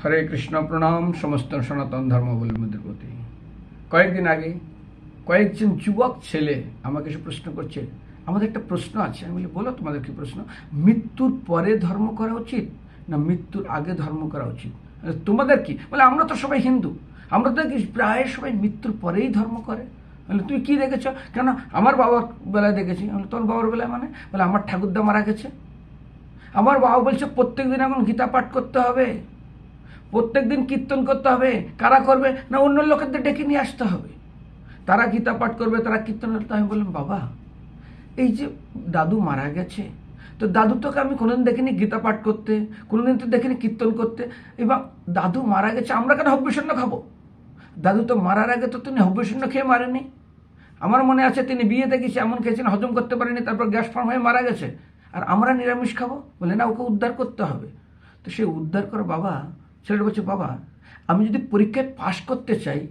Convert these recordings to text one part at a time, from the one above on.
হরে কৃষ্ণ প্রণাম, সমস্ত সনাতন ধর্মাবলম্বীদের প্রতি। কয়েকদিন আগে কয়েকজন যুবক ছেলে আমাকে এসে প্রশ্ন করছে, আমাদের একটা প্রশ্ন আছে। আমি বলি, বলো তোমাদের কি প্রশ্ন? মৃত্যুর পরে ধর্ম করা উচিত না মৃত্যুর আগে ধর্ম করা উচিত? তোমাদের কি? বলে, আমরা তো সবাই হিন্দু। আমরা তো প্রায় সবাই মৃত্যুর পরেই ধর্ম করে। বলে তুই কি দেখেছ? কেন? আমার বাবার বেলায় দেখেছি। তোর বাবার বেলায় মানে? বলে, আমার ঠাকুরদা মারা গেছে। আমার বাবা বলছে প্রত্যেক দিন এখন গীতা পাঠ করতে হবে। প্রত্যেক দিন কীর্তন করতে হবে, কারা করবে, না অন্য লোকেদের ডেকে নিয়ে আসতে হবে? তারা গীতা পাঠ করবে, তারা কীর্তন করতে আমি বললাম, বাবা, এই যে দাদু মারা গেছে, তো দাদু তোকে আমি কোনোদিন দেখিনি গীতা পাঠ করতে, কোনোদিন তো দেখিনি কীর্তন করতে। এবং দাদু মারা গেছে, আমরা কেন হব্যসন্ন খাব? দাদু তো মারার আগে তো তিনি হব্যসন্ন খেয়ে মারেনি। আমার মনে আছে তিনি বিয়েতে গেছে, এমন খেয়েছেন, হজম করতে পারেনি, তারপর গ্যাস ফর্ম হয়ে মারা গেছে। আর আমরা নিরামিষ খাব? বলে, না, ওকে উদ্ধার করতে হবে। তো সে উদ্ধার করে, বাবা ছেলেটা বলছে, বাবা, আমি যদি পরীক্ষায় পাশ করতে চাই,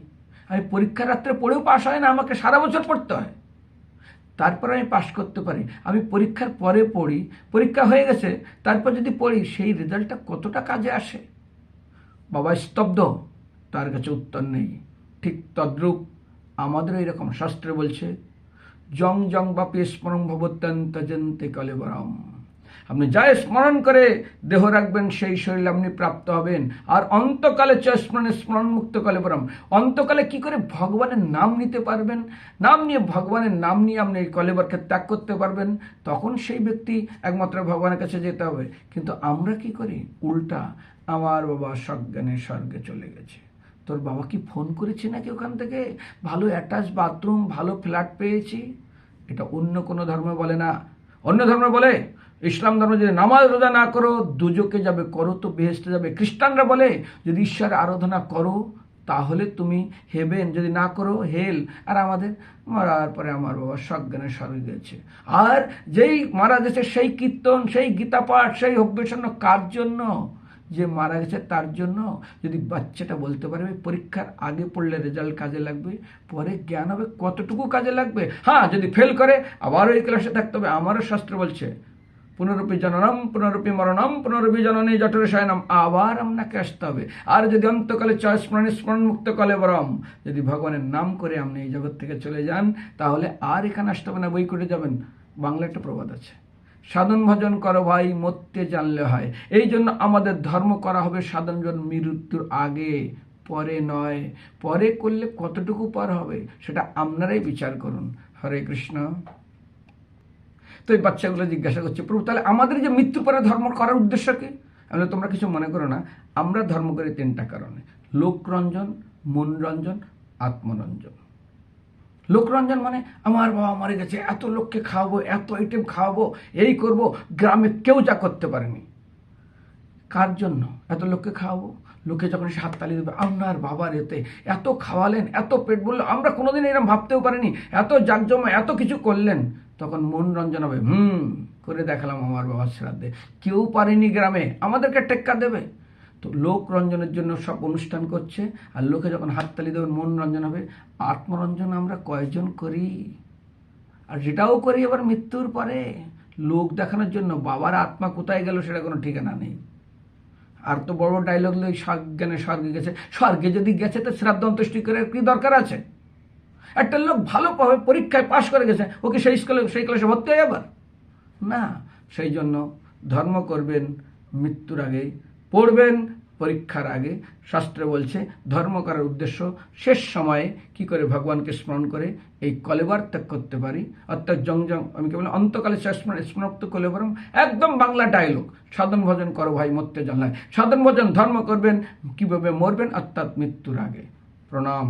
আমি পরীক্ষা রাত্রে পড়েও পাশ হয় না, আমাকে সারা বছর পড়তে হয়। তারপরে আমি পাশ করতে পারি। আমি পরীক্ষার পরে পড়ি, পরীক্ষা হয়ে গেছে, তারপর যদি পড়ি, সেই রেজাল্টটা কতটা কাজে আসে? বাবা স্তব্ধ, তার কাছে উত্তর নেই। ঠিক তদ্রূপ আমাদেরও এরকম শাস্ত্রে বলছে, জং জং বাপি স্মরণ ভবত্যন্ত জন্তে কলেবরম। যা স্মরণ করে দেহ রাখবেন, সেই শরীর আপনি প্রাপ্ত হবেন। আর অন্তকালে চ স্মরণ স্মরণ মুক্ত কলেবরম অন্তকালে কি করে ভগবানের নাম নিতে পারবেন? নাম নিয়ে ভগবানের নাম নিয়ে আপনি এই কলেবরকে ত্যাগ করতে পারবেন। তখন সেই ব্যক্তি একমাত্র ভগবানের কাছে যেতে হবে। কিন্তু আমরা কি করি? উল্টা আমার বাবা সজ্ঞানে স্বর্গে চলে গেছে। তোর বাবা কি ফোন করেছে নাকি ওখান থেকে? ভালো অ্যাটাচ বাথরুম, ভালো ফ্ল্যাট পেয়েছি। এটা অন্য কোনো ধর্ম বলে না। অন্য ধর্ম বলে ইসলাম ধর্ম যদি নামাজ রোজা না করো, দুজকে যাবে করো, তো বেহেস্টে যাবে। খ্রিস্টানরা বলে, যদি ঈশ্বরের আরাধনা করো, তাহলে তুমি হেবেন। যদি না করো, হেল। আর আমাদের মারার পরে আমার বাবা সজ্ঞানে স্বর্গে গেছে। আর যেই মারা গেছে, সেই কীর্তন, সেই গীতা পাঠ, সেই অভ্যসন্ন কার জন্য? যে মারা গেছে তার জন্য। যদি বাচ্চাটা বলতে পারবে পরীক্ষার আগে পড়লে রেজাল্ট কাজে লাগবে, পরে জ্ঞান হবে, কতটুকু কাজে লাগবে? হ্যাঁ যদি ফেল করে, আবারও এই ক্লাসে থাকতে হবে। আমারও শাস্ত্র বলছে পুনরূপী জননম, পুনরূপী মরণম, পুনরূপী জননী জঠরে শয়নম। আবার আপনাকে আসতে হবে। আর যদি অন্তকালে চয় স্মরণ স্মরণ মুক্ত কলে বরম, যদি ভগবানের নাম করে আপনি এই জগৎ থেকে চলে যান, তাহলে আর এখানে আসতে হবে না বই করে যাবেন। বাংলা একটা প্রবাদ আছে। সাধন ভজন করো ভাই মরতে জানলে হয়। এই জন্য আমাদের ধর্ম করা হবে সাধন জন মৃত্যুর আগে, পরে নয়। পরে করলে কতটুকু পর হবে, সেটা আপনারাই বিচার করুন। হরে কৃষ্ণ। তো এই বাচ্চাগুলো জিজ্ঞাসা করছে, প্রভু, তাহলে আমাদের যে মৃত্যুর পরে ধর্ম করার উদ্দেশ্য কি? তোমরা কিছু মনে করো না, আমরা ধর্ম করি তিনটা কারণে, লোকরঞ্জন, মনরঞ্জন, আত্মরঞ্জন। লোকরঞ্জন মানে আমার বাবা মারা গেছে, এত লোককে খাওয়াবো, এত আইটেম খাওয়াবো, এই করব, গ্রামে কেউ যা করতে পারেনি। কার জন্য? এত লোককে খাওয়াবো? লোকে যখন এসে হাততালি দেবে আপনার বাবার এতে এত খাওয়ালেন, এত পেট বলল আমরা কোনোদিন এরকম ভাবতেও পারিনি, এত জাকজমা এত কিছু করলেন। তখন মন রঞ্জন হবে, হুম, করে দেখালাম আমার বাবার শ্রাদ্ধে। কেউ পারেনি গ্রামে, আমাদেরকে টেক্কা দেবে। তো লোক রঞ্জনের জন্য সব অনুষ্ঠান করছে, আর লোকে যখন হাততালি দেবেন, মন রঞ্জন হবে, আত্মরঞ্জন আমরা কয়জন করি? আর যেটাও করি, আবার মৃত্যুর পরে। লোক দেখানোর জন্য, বাবার আত্মা কোথায় গেল, সেটা কোনো ঠিকানা নেই। আর তো বড় ডায়লগ লই জ্ঞানে স্বর্গে গেছে। স্বর্গে যদি গেছে, তো শ্রাদ্ধ অন্ত্যেষ্টি করে কি দরকার আছে? একটা লোক ভালোভাবে পরীক্ষায় পাশ করে গেছে ওকে সেই স্কুলে সেই ক্লাসে ভর্তি হয় আবার? না, সেই জন্য ধর্ম করবেন, মৃত্যুর আগে পড়বেন পরীক্ষার আগে শাস্ত্রে বলছে, ধর্ম করার উদ্দেশ্য শেষ সময়ে কি করে ভগবানকে স্মরণ করে? এই কলেবার ত্যাগ করতে পারি। অর্থাৎ জং জং, আমি কেবল অন্তকালে স্মরণ, স্মরণোক্ত কলেবরম, একদম বাংলা ডায়লগ সাধন ভজন করো ভাই মরতে জানলায়। সাধন ভজন, ধর্ম করবেন, কীভাবে মরবেন? অর্থাৎ মৃত্যুর আগে। প্রণাম।